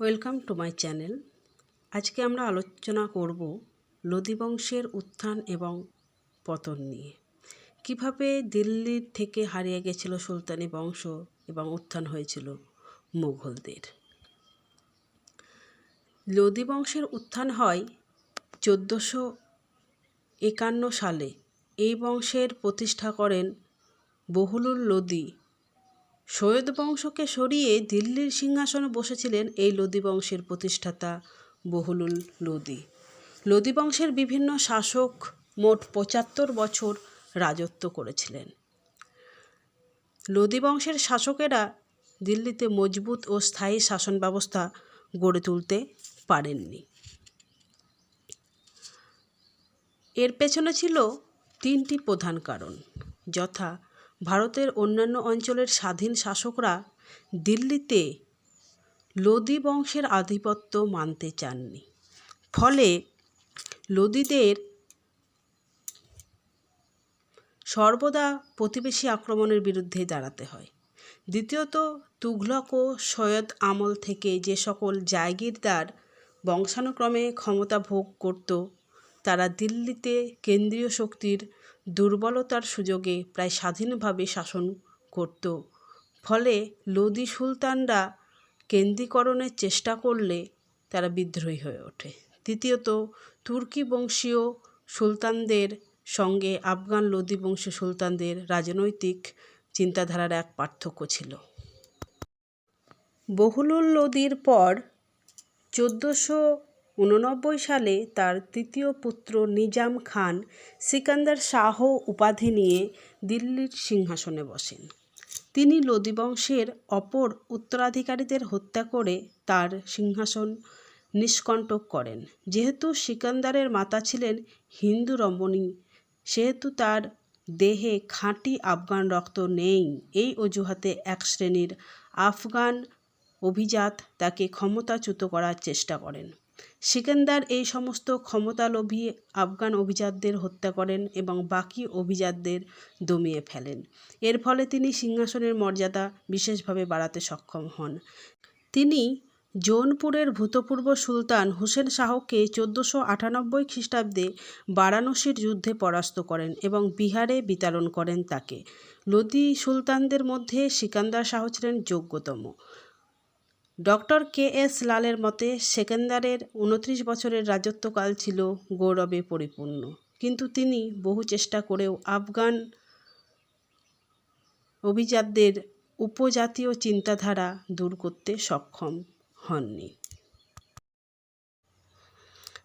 Welcome to my channel আজকে আমরা আলোচনা করব লোদি বংশের উত্থান এবং পতন নিয়ে। কীভাবে দিল্লির থেকে হারিয়ে গেছিল সুলতানি বংশ এবং উত্থান হয়েছিল মুঘলদের। লোদি বংশের উত্থান হয় চোদ্দোশো একান্ন সালে। এই বংশের প্রতিষ্ঠা করেন বহুলুল লোদি সৈয়দ বংশকে সরিয়ে দিল্লির সিংহাসনে বসেছিলেন এই লোদি বংশের প্রতিষ্ঠাতা বহুলুল লোদি। লোদি বংশের বিভিন্ন শাসক মোট পঁচাত্তর বছর রাজত্ব করেছিলেন। লোদি বংশের শাসকেরা দিল্লিতে মজবুত ও স্থায়ী শাসন ব্যবস্থা গড়ে তুলতে পারেননি। এর পেছনে ছিল তিনটি প্রধান কারণ, যথা ভারতের অন্যান্য অঞ্চলের স্বাধীন শাসকরা দিল্লিতে লোদি বংশের আধিপত্য মানতে চাননি। ফলে লোদিদের সর্বদা প্রতিবেশী আক্রমণের বিরুদ্ধে দাঁড়াতে হয়। দ্বিতীয়ত, তুঘলক ও সৈয়দ আমল থেকে যে সকল জায়গিরদার বংশানুক্রমে ক্ষমতা ভোগ করত, তারা দিল্লিতে কেন্দ্রীয় শক্তির দুর্বলতার সুযোগে প্রায় স্বাধীনভাবে শাসন করত। ফলে লোদি সুলতানরা কেন্দ্রীকরণের চেষ্টা করলে তারা বিদ্রোহী হয়ে ওঠে। তৃতীয়ত তুর্কি বংশীয় সুলতানদের সঙ্গে আফগান লোদি বংশীয় সুলতানদের রাজনৈতিক চিন্তাধারার এক পার্থক্য ছিল। বহুলুল লোদির পর চোদ্দোশো উননব্বই সালে তার তৃতীয় পুত্র নিজাম খান সিকান্দার শাহ উপাধি নিয়ে দিল্লির সিংহাসনে বসেন। তিনি লোদি বংশের অপর উত্তরাধিকারীদের হত্যা করে তার সিংহাসন নিষ্কণ্টক করেন। যেহেতু সিকান্দারের মাতা ছিলেন হিন্দু রমণী, সেহেতু তার দেহে খাঁটি আফগান রক্ত নেই, এই অজুহাতে এক শ্রেণির আফগান অভিজাত তাকে ক্ষমতাচ্যুত করার চেষ্টা করেন। সিকান্দার এই সমস্ত ক্ষমতালোভী আফগান অভিজাতদের হত্যা করেন এবং বাকি অভিজাতদের দমিয়ে ফেলেন। এর ফলে তিনি সিংহাসনের মর্যাদা বিশেষভাবে বাড়াতে সক্ষম হন। তিনি জৌনপুরের ভূতপূর্ব সুলতান হুসেন শাহকে চোদ্দোশো আটানব্বই খ্রিস্টাব্দে বারাণসীর যুদ্ধে পরাস্ত করেন এবং বিহারে বিতরণ করেন তাকে। লোদি সুলতানদের মধ্যে সিকান্দার শাহ ছিলেন যোগ্যতম। ডক্টর কে এস লালের মতে সেকেন্দারের উনত্রিশ বছরের রাজত্বকাল ছিল গৌরবে পরিপূর্ণ। কিন্তু তিনি বহু চেষ্টা করেও আফগান অভিজাতদের উপজাতীয় চিন্তাধারা দূর করতে সক্ষম হননি।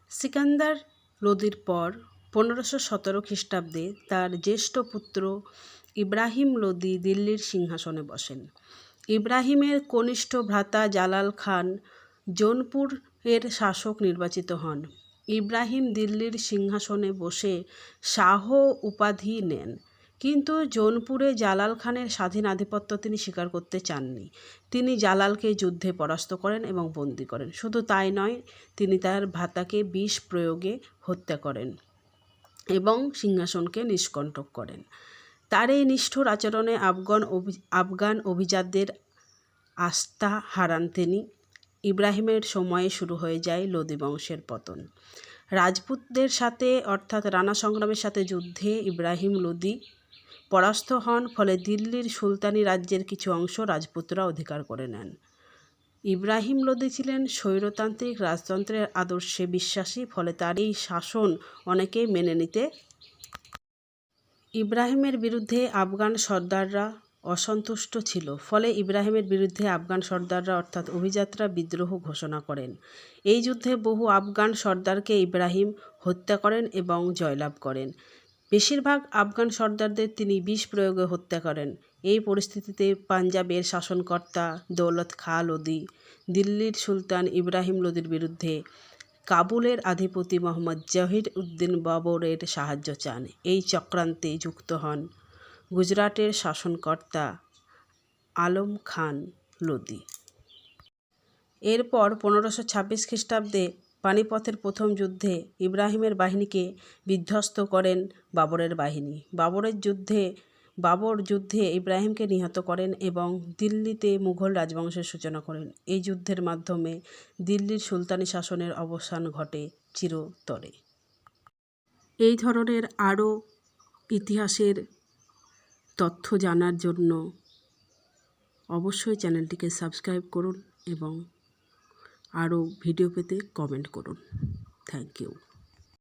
সিকান্দার লোদির পর পনেরোশো সতেরো খ্রিস্টাব্দে তার জ্যেষ্ঠ পুত্র ইব্রাহিম লোদি দিল্লির সিংহাসনে বসেন। ইব্রাহিমের কনিষ্ঠ ভ্রাতা জালাল খান জৌনপুরের শাসক নির্বাচিত হন। ইব্রাহিম দিল্লির সিংহাসনে বসে শাহ উপাধি নেন, কিন্তু জৌনপুরে জালাল খানের স্বাধীন আধিপত্য তিনি স্বীকার করতে চাননি। তিনি জালালকে যুদ্ধে পরাস্ত করেন এবং বন্দি করেন। শুধু তাই নয়, তিনি তার ভাতাকে বিষ প্রয়োগে হত্যা করেন এবং সিংহাসনকে নিষ্কণ্টক করেন। তার এই নিষ্ঠুর আচরণে আফগান আফগান অভিজাতদের আস্থা হারান তিনি। ইব্রাহিমের সময়ে শুরু হয়ে যায় লোদি বংশের পতন। রাজপুতদের সাথে, অর্থাৎ রানা সংগ্রামের সাথে যুদ্ধে ইব্রাহিম লোদি পরাস্ত হন, ফলে দিল্লির সুলতানি রাজ্যের কিছু অংশ রাজপুতরা অধিকার করে নেন। ইব্রাহিম লোদি ছিলেন স্বৈরতান্ত্রিক রাজতন্ত্রের আদর্শে বিশ্বাসী, ফলে তার এই শাসন অনেকেই মেনে নিতে ইব্রাহিমের বিরুদ্ধে আফগান সর্দাররা অসন্তুষ্ট ছিল। ফলে ইব্রাহিমের বিরুদ্ধে আফগান সর্দাররা অর্থাৎ অভিজাতরা বিদ্রোহ ঘোষণা করেন। এই যুদ্ধে বহু আফগান সর্দারকে ইব্রাহিম হত্যা করেন এবং জয়লাভ করেন। বেশিরভাগ আফগান সর্দারদের তিনি বিষ প্রয়োগে হত্যা করেন। এই পরিস্থিতিতে পাঞ্জাবের শাসনকর্তা দৌলত খা লোদি দিল্লির সুলতান ইব্রাহিম লোদির বিরুদ্ধে কাবুলের আধিপতি মোহাম্মদ জহির উদ্দিন বাবরের সাহায্য চান। এই চক্রান্তে যুক্ত হন গুজরাটের শাসনকর্তা আলম খান লোদি। এরপর পনেরোশো ছাব্বিশ খ্রিস্টাব্দে পানিপথের প্রথম যুদ্ধে ইব্রাহিমের বাহিনীকে বিধ্বস্ত করেন বাবরের বাহিনী। বাবরের যুদ্ধে বাবর যুদ্ধে ইব্রাহিমকে নিহত করেন এবং দিল্লিতে মুঘল রাজবংশের সূচনা করেন। এই যুদ্ধের মাধ্যমে দিল্লির সুলতানি শাসনের অবসান ঘটে চিরতরে। এই ধরনের আরও ইতিহাসের তথ্য জানার জন্য অবশ্যই চ্যানেলটিকে সাবস্ক্রাইব করুন এবং আরও ভিডিও পেতে কমেন্ট করুন। Thank you.